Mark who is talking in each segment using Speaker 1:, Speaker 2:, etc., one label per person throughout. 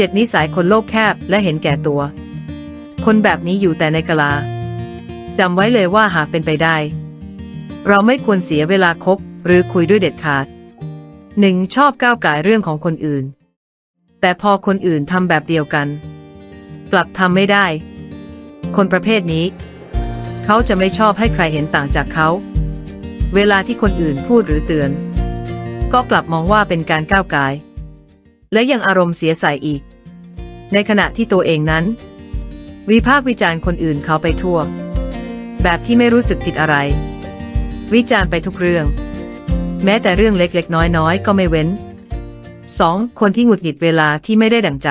Speaker 1: เจ็ดนิสัยคนโลกแคบและเห็นแก่ตัว คนแบบนี้อยู่แต่ในกะลาจำไว้เลยว่าหากเป็นไปได้ เราไม่ควรเสียเวลาคบหรือคุยด้วยเด็ดขาดหนึ่งชอบก้าวก่ายเรื่องของคนอื่น แต่พอคนอื่นทำแบบเดียวกัน กลับทำไม่ได้ คนประเภทนี้ เขาจะไม่ชอบให้ใครเห็นต่างจากเขา เวลาที่คนอื่นพูดหรือเตือน ก็กลับมองว่าเป็นการก้าวก่าย และยังอารมณ์เสียใส่อีก ในขณะที่ตัวเองนั้น วิพากษ์วิจารณ์คนอื่นเขาไปทั่ว แบบที่ไม่รู้สึกผิดอะไร วิจารณ์ไปทุกเรื่อง แม้แต่เรื่องเล็กๆ น้อยๆ ก็ไม่เว้น 2. คนที่หงุดหงิดเวลาที่ไม่ได้ดั่งใจ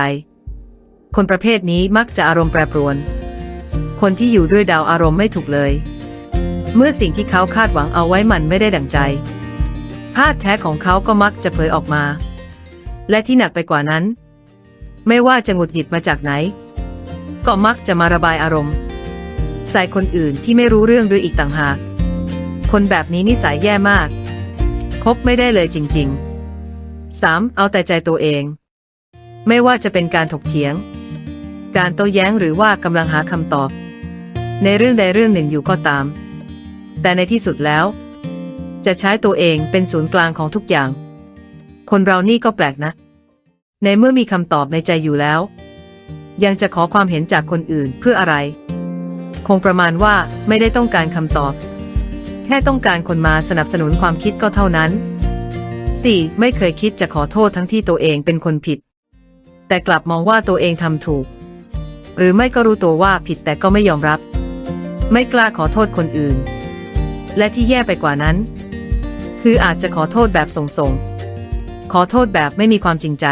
Speaker 1: คนประเภทนี้มักจะอารมณ์แปรปรวน คนที่อยู่ด้วยดาวอารมณ์ไม่ถูกเลย เมื่อสิ่งที่เขาคาดหวังเอาไว้มันไม่ได้ดั่งใจภาพแท้ของเขาก็มักจะเผยออกมา และที่หนักไปกว่านั้น ไม่ว่าจะหงุดหงิดมาจากไหน ก็มักจะมาระบายอารมณ์ ใส่คนอื่นที่ไม่รู้เรื่องด้วยอีกต่างหาก คนแบบนี้นิสัยแย่มาก คบไม่ได้เลยจริง ๆ 3. เอาแต่ใจตัวเอง ไม่ว่าจะเป็นการถกเถียง การโต้แย้งหรือว่ากำลังหาคำตอบ ในเรื่องใดเรื่องหนึ่งอยู่ก็ตาม แต่ในที่สุดแล้ว จะใช้ตัวเองเป็นศูนย์กลางของทุกอย่าง คนเรานี่ก็แปลกนะ ในเมื่อมีคำตอบในใจอยู่แล้ว ยังจะขอความเห็นจากคนอื่นเพื่ออะไร คงประมาณว่าไม่ได้ต้องการคำตอบ แค่ต้องการคนมาสนับสนุนความคิดก็เท่านั้น 4. ไม่เคยคิดจะขอโทษทั้งที่ตัวเองเป็นคนผิด แต่กลับมองว่าตัวเองทำถูก หรือไม่ก็รู้ตัวว่าผิดแต่ก็ไม่ยอมรับ ไม่กล้าขอโทษคนอื่น และที่แย่ไปกว่านั้น คืออาจจะขอโทษแบบส่งๆขอโทษแบบไม่มีความจริงใจ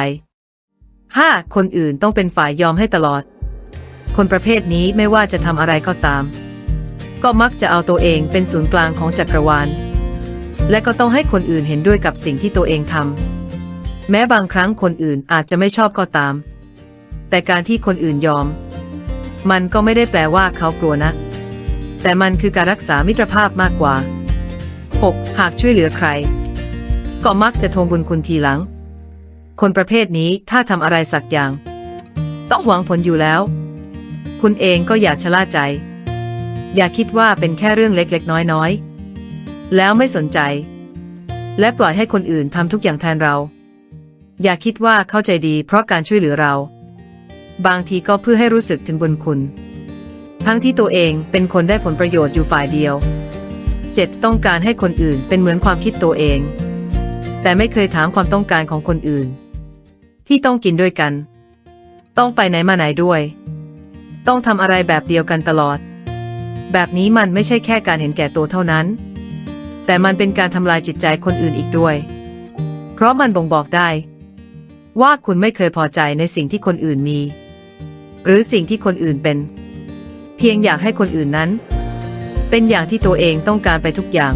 Speaker 1: 5. คนอื่นต้องเป็นฝ่ายยอมให้ตลอด คนประเภทนี้ไม่ว่าจะทำอะไรก็ตาม ก็มักจะเอาตัวเองเป็นศูนย์กลางของจักรวาล และก็ต้องให้คนอื่นเห็นด้วยกับสิ่งที่ตัวเองทำแม้บางครั้งคนอื่นอาจจะไม่ชอบก็ตาม แต่การที่คนอื่นยอม มันก็ไม่ได้แปลว่าเขากลัวนะ แต่มันคือการรักษามิตรภาพมากกว่า 6. หากช่วยเหลือใคร ก็มักจะทวงบุญคุณทีหลัง คนประเภทนี้ถ้าทำอะไรสักอย่าง ต้องหวังผลอยู่แล้ว คุณเองก็อย่าชะล่าใจ อย่าคิดว่าเป็นแค่เรื่องเล็กๆ น้อยๆ แล้วไม่สนใจ และปล่อยให้คนอื่นทำทุกอย่างแทนเรา อย่าคิดว่าเข้าใจดีเพราะการช่วยเหลือเรา บางทีก็เพื่อให้รู้สึกถึงบุญคุณ ทั้งที่ตัวเองเป็นคนได้ผลประโยชน์อยู่ฝ่ายเดียว 7. ต้องการให้คนอื่นเป็นเหมือนความคิดตัวเอง แต่ไม่เคยถามความต้องการของคนอื่น ที่ต้องกินด้วยกัน ต้องไปไหนมาไหนด้วย ต้องทำอะไรแบบเดียวกันตลอด แบบนี้มันไม่ใช่แค่การเห็นแก่ตัวเท่านั้น แต่มันเป็นการทำลายจิตใจคนอื่นอีกด้วย เพราะมันบ่งบอกได้ ว่าคุณไม่เคยพอใจในสิ่งที่คนอื่นมี หรือสิ่งที่คนอื่นเป็น เพียงอยากให้คนอื่นนั้น เป็นอย่างที่ตัวเองต้องการไปทุกอย่าง